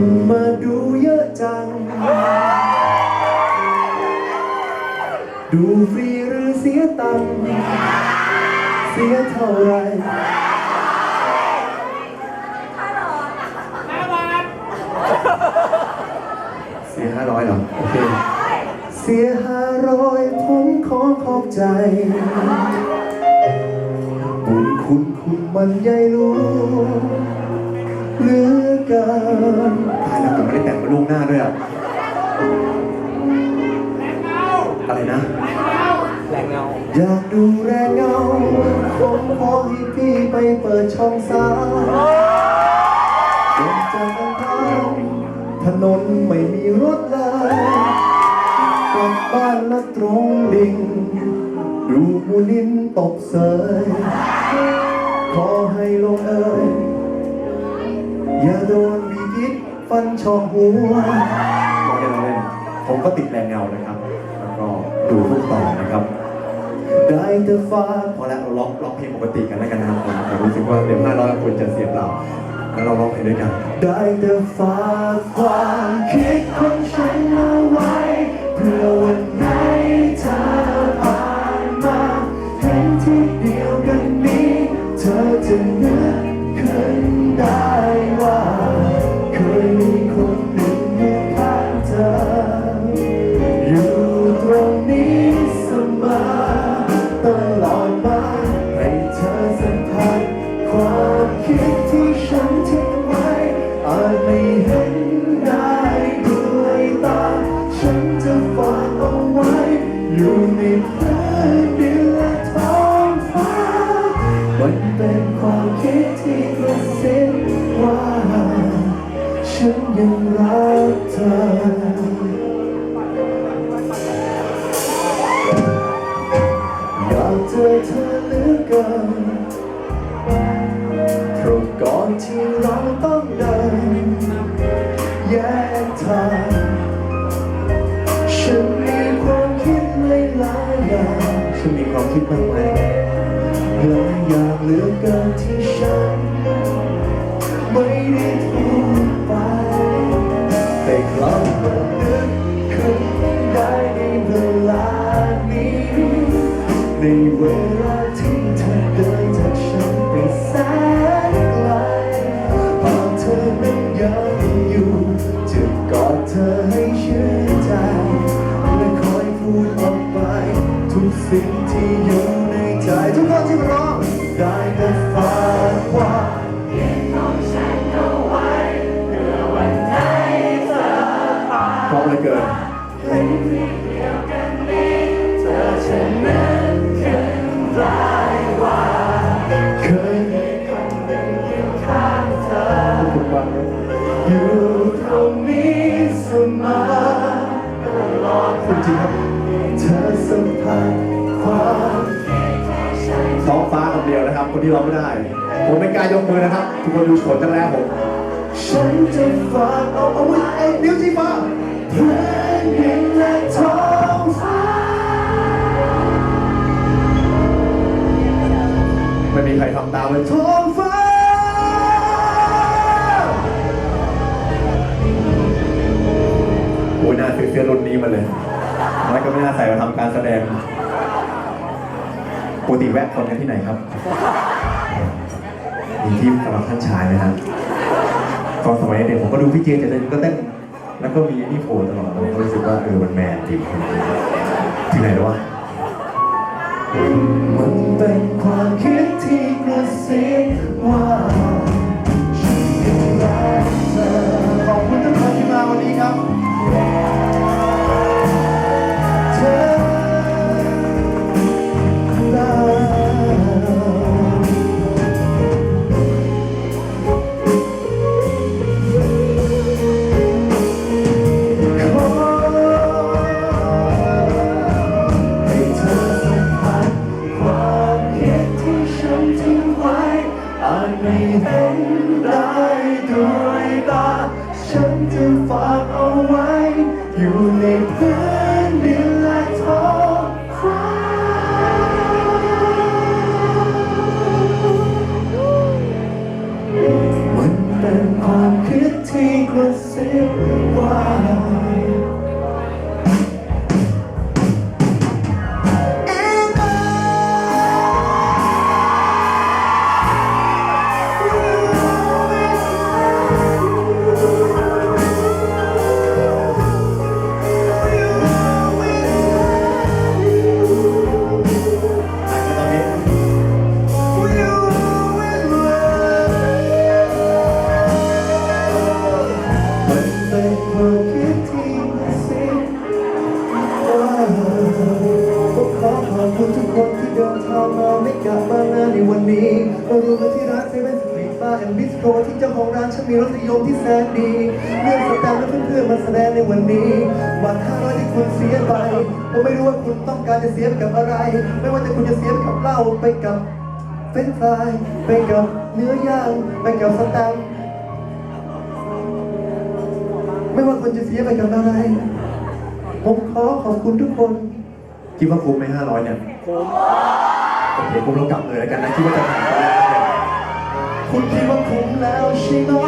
คนมาดูเยอะจัง ดูฟรีหรือเสียตังค์เสียเท่าไหรเสียห้าร้อยเหรอ โอเค เสียห้าร้อยผมขอขอบใจบุญคุณคุณมันใหญ่หลวง เหลือเกินตายแล้วผมไม่ได้แต่งมาล่วงหน้าด้วยอะอะไรนะ แรงเงา อยากดูแรงเงาผมขอให้พี่ไปเปิดช่องสามเดินจากทางถนนไม่มีรถเลยกลับบ้านและตรงดิ่ง ดูมูนินตกเสยขอให้ลงเอย อย่าโดนมีกิษฟันชอกหัวเราเล่นเราเล่นผมก็ติดแรงเงานะครับ แล้วก็ดูพวกต่อนะครับ ได้แต่ฟ้าพอแล้วเราร้องร้องเพลงปกติกันแล้วกันนะครับผมรู้สึกว่าเดี๋ยวห้าร้อยคนจะเสียเปล่าแล้วเราร้องเพลงด้วยกัน ได้แต่ฝากความคิดของฉันเอาไว้ ฉันยังรักเธออยากเจอเธอเหลือเกินเพราะก่อนที่เราต้องเดินแยกทางฉันมีความคิดหลายอย่างฉันมีความคิดมากมายหลายอย่างเหลือเกินที่ฉันไม่ได้พูด ที่อยู่ในใจทุกคนที่ร้องได้แต่ฝากความเพราะเหลือเกินเคยมีคนหนึ่งอยู่ข้างเธออยู่ตรงนี้เสมอตลอดจริงครับเธอสัมผัส ความท้องฟ้าคนเดียวนะครับ คนที่ร้องไม่ได้ ผมไม่กล้ายกมือนะครับ ทุกคนดูโฉนจังแรกผมฉันจะฝากเอาเอาไว้ไอ้นิ้วชี้ฟ้าเพื่อนดินและท้องฟ้าไม่มีใครทำตามเลยท้องฟ้าโอ้ยน่าซื้อเสื้อรุ่นนี้มาเลยแล้วก็ไม่น่าใส่มาทำการแสดง ปกติแวะคนกันที่ไหนครับ มีที่สำหรับท่านชายไหมครับตอนสมัยเด็กผมก็ดูพี่เจเจเต้นก็เต้น แล้วก็มีนี่โผล่ตลอดผมก็รู้สึกว่าเออมันแมนจริงที่ไหนแล้ววะมันเป็นความคิดที่กระซิบว่า ไม่เห็น นในวันนี้เราดูมาที่ร้านเซเว่นสตรีทบาร์แอนด์บิสโตรที่เจ้าของร้านฉันมีรสนิยมที่แสนดีเรื่องสแตมป์และเพื่อนๆมาแสดงในวันนี้บัตร500ที่คุณเสียไปผมไม่รู้ว่าคุณต้องการจะเสียไปกับอะไร ไม่ว่าจะคุณจะเสียไปกับเหล้าไปกับเฟรนช์ฟรายไปกับเนื้อย่างไปกับสแตมป์ไม่ว่าคนจะเสียไปกับอะไร ผมขอขอบคุณทุกคน คิดว่าคุ้มไหมห้าร้อยเนี่ยคุ้ม เดี๋ยวผมลงกลับเลยแล้วกันนะคิดว่าจะผ่านไปแล้วเนี่ยคุณคิดว่าคุ้มแล้วใช่ไหม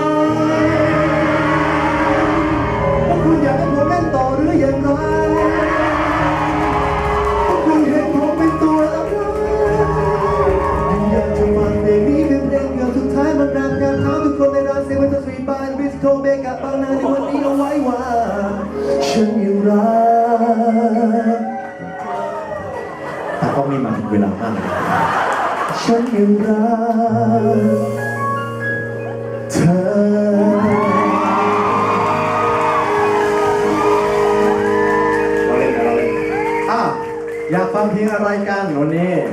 ฉันยังรักเธอเราเล่นกันเราเล่นอะอยากฟังเพลงอะไรกันวันนี้